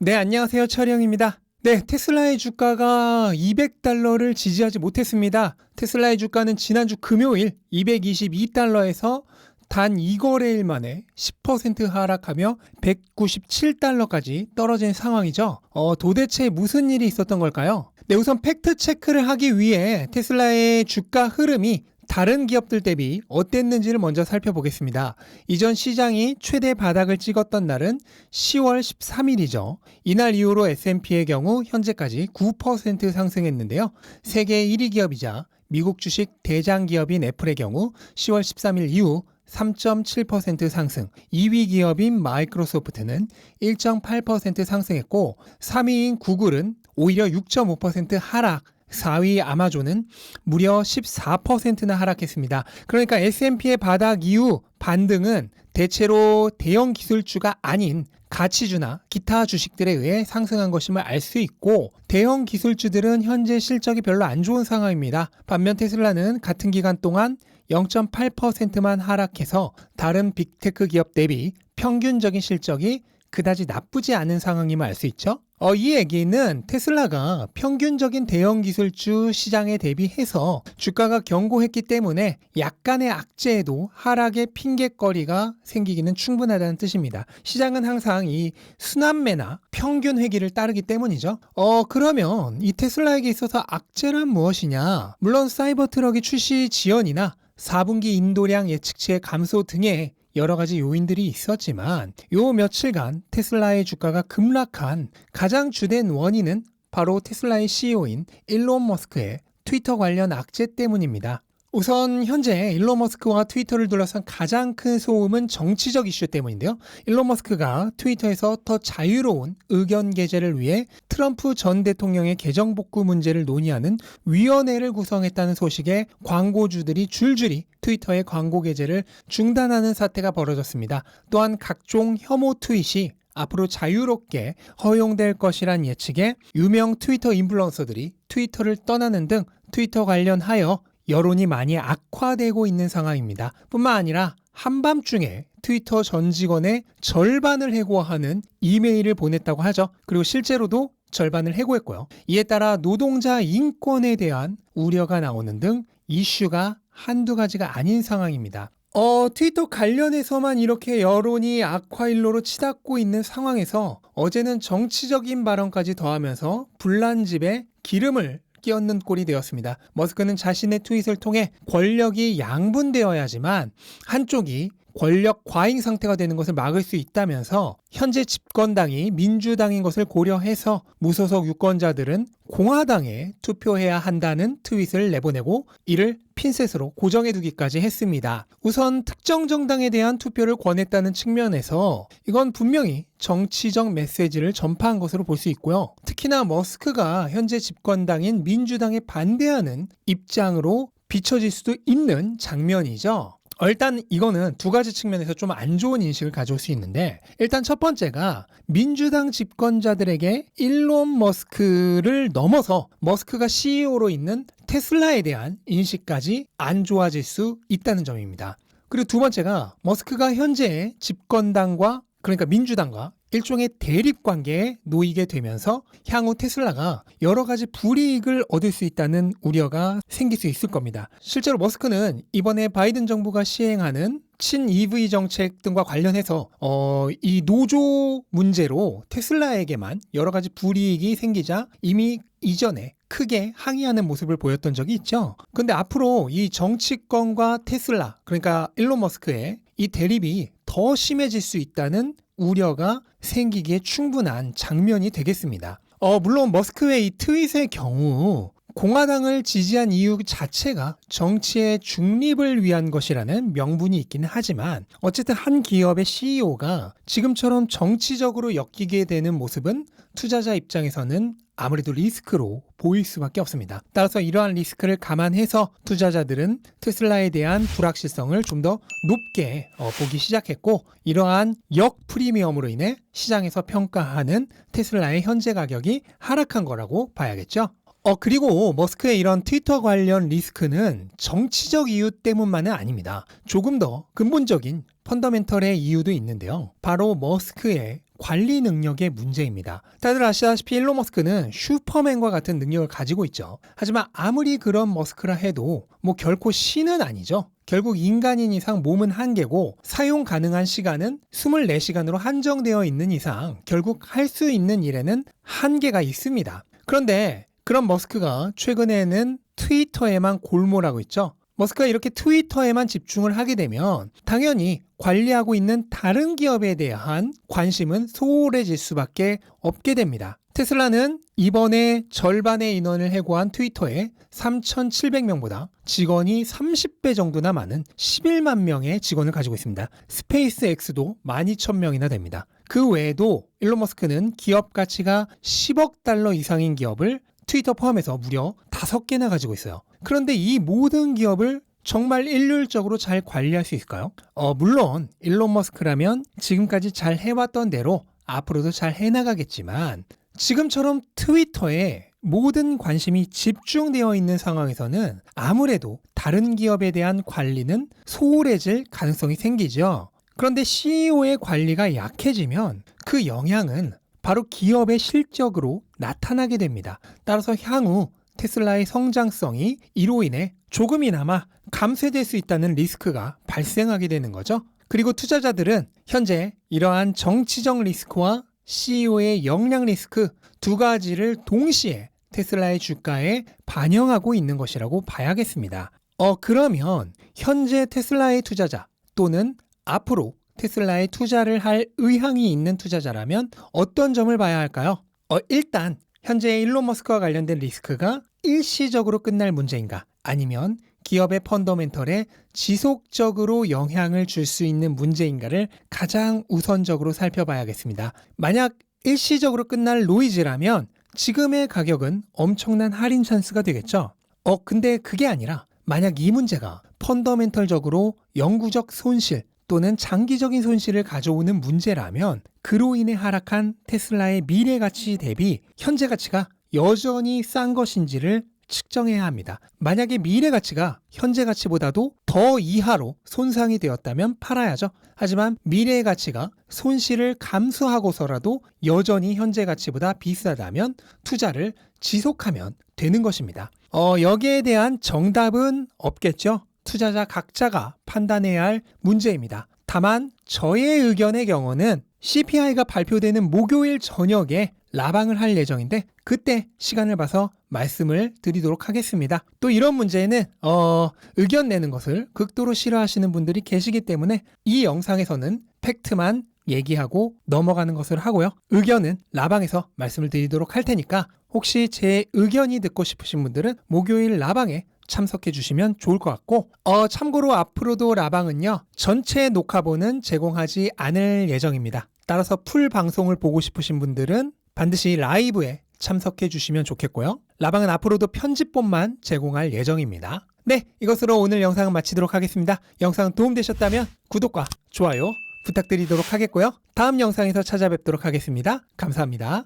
네, 안녕하세요. 철영입니다. 네, 테슬라의 주가가 200달러를 지지하지 못했습니다. 테슬라의 주가는 지난주 금요일 222달러에서 단 2거래일 만에 10% 하락하며 197달러까지 떨어진 상황이죠. 어, 도대체 무슨 일이 있었던 걸까요? 네, 우선 팩트 체크를 하기 위해 테슬라의 주가 흐름이 다른 기업들 대비 어땠는지를 먼저 살펴보겠습니다. 이전 시장이 최대 바닥을 찍었던 날은 10월 13일이죠. 이날 이후로 S&P의 경우 현재까지 9% 상승했는데요. 세계 1위 기업이자 미국 주식 대장 기업인 애플의 경우 10월 13일 이후 3.7% 상승, 2위 기업인 마이크로소프트는 1.8% 상승했고 3위인 구글은 오히려 6.5% 하락, 4위 아마존은 무려 14%나 하락했습니다. 그러니까 S&P의 바닥 이후 반등은 대체로 대형 기술주가 아닌 가치주나 기타 주식들에 의해 상승한 것임을 알 수 있고 대형 기술주들은 현재 실적이 별로 안 좋은 상황입니다. 반면 테슬라는 같은 기간 동안 0.8%만 하락해서 다른 빅테크 기업 대비 평균적인 실적이 그다지 나쁘지 않은 상황임을 알 수 있죠. 어, 이 얘기는 테슬라가 평균적인 대형 기술주 시장에 대비해서 주가가 견고했기 때문에 약간의 악재에도 하락의 핑계거리가 생기기는 충분하다는 뜻입니다. 시장은 항상 이 순환매나 평균 회기를 따르기 때문이죠. 어, 그러면 이 테슬라에게 있어서 악재란 무엇이냐? 물론 사이버 트럭이 출시 지연이나 4분기 인도량 예측치의 감소 등의 여러 가지 요인들이 있었지만 요 며칠간 테슬라의 주가가 급락한 가장 주된 원인은 바로 테슬라의 CEO인 일론 머스크의 트위터 관련 악재 때문입니다. 우선 현재 일론 머스크와 트위터를 둘러싼 가장 큰 소음은 정치적 이슈 때문인데요. 일론 머스크가 트위터에서 더 자유로운 의견 게재를 위해 트럼프 전 대통령의 계정 복구 문제를 논의하는 위원회를 구성했다는 소식에 광고주들이 줄줄이 트위터의 광고 게재를 중단하는 사태가 벌어졌습니다. 또한 각종 혐오 트윗이 앞으로 자유롭게 허용될 것이란 예측에 유명 트위터 인플루언서들이 트위터를 떠나는 등 트위터 관련하여 여론이 많이 악화되고 있는 상황입니다. 뿐만 아니라 한밤중에 트위터 전 직원의 절반을 해고하는 이메일을 보냈다고 하죠. 그리고 실제로도 절반을 해고했고요. 이에 따라 노동자 인권에 대한 우려가 나오는 등 이슈가 한두 가지가 아닌 상황입니다. 어, 트위터 관련해서만 이렇게 여론이 악화일로로 치닫고 있는 상황에서 어제는 정치적인 발언까지 더하면서 불난 집에 기름을 끼얹는 꼴이 되었습니다. 머스크는 자신의 트윗을 통해 권력이 양분되어야지만 한쪽이 권력 과잉 상태가 되는 것을 막을 수 있다면서 현재 집권당이 민주당인 것을 고려해서 무소속 유권자들은 공화당에 투표해야 한다는 트윗을 내보내고 이를 핀셋으로 고정해 두기까지 했습니다. 우선 특정 정당에 대한 투표를 권했다는 측면에서 이건 분명히 정치적 메시지를 전파한 것으로 볼 수 있고요. 특히나 머스크가 현재 집권당인 민주당에 반대하는 입장으로 비춰질 수도 있는 장면이죠. 어, 일단 이거는 두 가지 측면에서 좀 안 좋은 인식을 가져올 수 있는데 일단 첫 번째가 민주당 집권자들에게 일론 머스크를 넘어서 머스크가 CEO로 있는 테슬라에 대한 인식까지 안 좋아질 수 있다는 점입니다. 그리고 두 번째가 머스크가 현재 집권당과 그러니까 민주당과 일종의 대립 관계에 놓이게 되면서 향후 테슬라가 여러 가지 불이익을 얻을 수 있다는 우려가 생길 수 있을 겁니다. 실제로 머스크는 이번에 바이든 정부가 시행하는 친 EV 정책 등과 관련해서 어, 이 노조 문제로 테슬라에게만 여러 가지 불이익이 생기자 이미 이전에 크게 항의하는 모습을 보였던 적이 있죠. 근데 앞으로 이 정치권과 테슬라, 그러니까 일론 머스크의 이 대립이 더 심해질 수 있다는 우려가 생기기에 충분한 장면이 되겠습니다. 어, 물론 머스크의 이 트윗의 경우 공화당을 지지한 이유 자체가 정치의 중립을 위한 것이라는 명분이 있기는 하지만 어쨌든 한 기업의 CEO가 지금처럼 정치적으로 엮이게 되는 모습은 투자자 입장에서는 아무래도 리스크로 보일 수밖에 없습니다. 따라서 이러한 리스크를 감안해서 투자자들은 테슬라에 대한 불확실성을 좀 더 높게 어, 보기 시작했고 이러한 역 프리미엄으로 인해 시장에서 평가하는 테슬라의 현재 가격이 하락한 거라고 봐야겠죠. 어, 그리고 머스크의 이런 트위터 관련 리스크는 정치적 이유 때문만은 아닙니다. 조금 더 근본적인 펀더멘털의 이유도 있는데요. 바로 머스크의 관리 능력의 문제입니다. 다들 아시다시피 일론 머스크는 슈퍼맨과 같은 능력을 가지고 있죠. 하지만 아무리 그런 머스크라 해도 뭐 결코 신은 아니죠. 결국 인간인 이상 몸은 한계고 사용 가능한 시간은 24시간으로 한정되어 있는 이상 결국 할 수 있는 일에는 한계가 있습니다. 그런데 그런 머스크가 최근에는 트위터에만 골몰하고 있죠. 머스크가 이렇게 트위터에만 집중을 하게 되면 당연히 관리하고 있는 다른 기업에 대한 관심은 소홀해질 수밖에 없게 됩니다. 테슬라는 이번에 절반의 인원을 해고한 트위터에 3,700명보다 직원이 30배 정도나 많은 11만 명의 직원을 가지고 있습니다. 스페이스 X도 12,000명이나 됩니다. 그 외에도 일론 머스크는 기업 가치가 10억 달러 이상인 기업을 트위터 포함해서 무려 5개나 가지고 있어요. 그런데 이 모든 기업을 정말 일률적으로 잘 관리할 수 있을까요? 어, 물론 일론 머스크라면 지금까지 잘 해왔던 대로 앞으로도 잘 해나가겠지만 지금처럼 트위터에 모든 관심이 집중되어 있는 상황에서는 아무래도 다른 기업에 대한 관리는 소홀해질 가능성이 생기죠. 그런데 CEO의 관리가 약해지면 그 영향은 바로 기업의 실적으로 나타나게 됩니다. 따라서 향후 테슬라의 성장성이 이로 인해 조금이나마 감쇄될 수 있다는 리스크가 발생하게 되는 거죠. 그리고 투자자들은 현재 이러한 정치적 리스크와 CEO의 역량 리스크 두 가지를 동시에 테슬라의 주가에 반영하고 있는 것이라고 봐야겠습니다. 어, 그러면 현재 테슬라의 투자자 또는 앞으로 테슬라에 투자를 할 의향이 있는 투자자라면 어떤 점을 봐야 할까요? 어, 일단 현재 일론 머스크와 관련된 리스크가 일시적으로 끝날 문제인가 아니면 기업의 펀더멘털에 지속적으로 영향을 줄 수 있는 문제인가를 가장 우선적으로 살펴봐야겠습니다. 만약 일시적으로 끝날 노이즈라면 지금의 가격은 엄청난 할인 찬스가 되겠죠. 어, 근데 그게 아니라 만약 이 문제가 펀더멘털적으로 영구적 손실 또는 장기적인 손실을 가져오는 문제라면 그로 인해 하락한 테슬라의 미래 가치 대비 현재 가치가 여전히 싼 것인지를 측정해야 합니다. 만약에 미래 가치가 현재 가치보다도 더 이하로 손상이 되었다면 팔아야죠. 하지만 미래의 가치가 손실을 감수하고서라도 여전히 현재 가치보다 비싸다면 투자를 지속하면 되는 것입니다. 어, 여기에 대한 정답은 없겠죠. 투자자 각자가 판단해야 할 문제입니다. 다만 저의 의견의 경우는 CPI가 발표되는 목요일 저녁에 라방을 할 예정인데 그때 시간을 봐서 말씀을 드리도록 하겠습니다. 또 이런 문제는 어, 의견 내는 것을 극도로 싫어하시는 분들이 계시기 때문에 이 영상에서는 팩트만 얘기하고 넘어가는 것을 하고요. 의견은 라방에서 말씀을 드리도록 할 테니까 혹시 제 의견이 듣고 싶으신 분들은 목요일 라방에 참석해 주시면 좋을 것 같고 어, 참고로 앞으로도 라방은요 전체 녹화본은 제공하지 않을 예정입니다. 따라서 풀 방송을 보고 싶으신 분들은 반드시 라이브에 참석해 주시면 좋겠고요. 라방은 앞으로도 편집본만 제공할 예정입니다. 네, 이것으로 오늘 영상은 마치도록 하겠습니다. 영상 도움되셨다면 구독과 좋아요 부탁드리도록 하겠고요. 다음 영상에서 찾아뵙도록 하겠습니다. 감사합니다.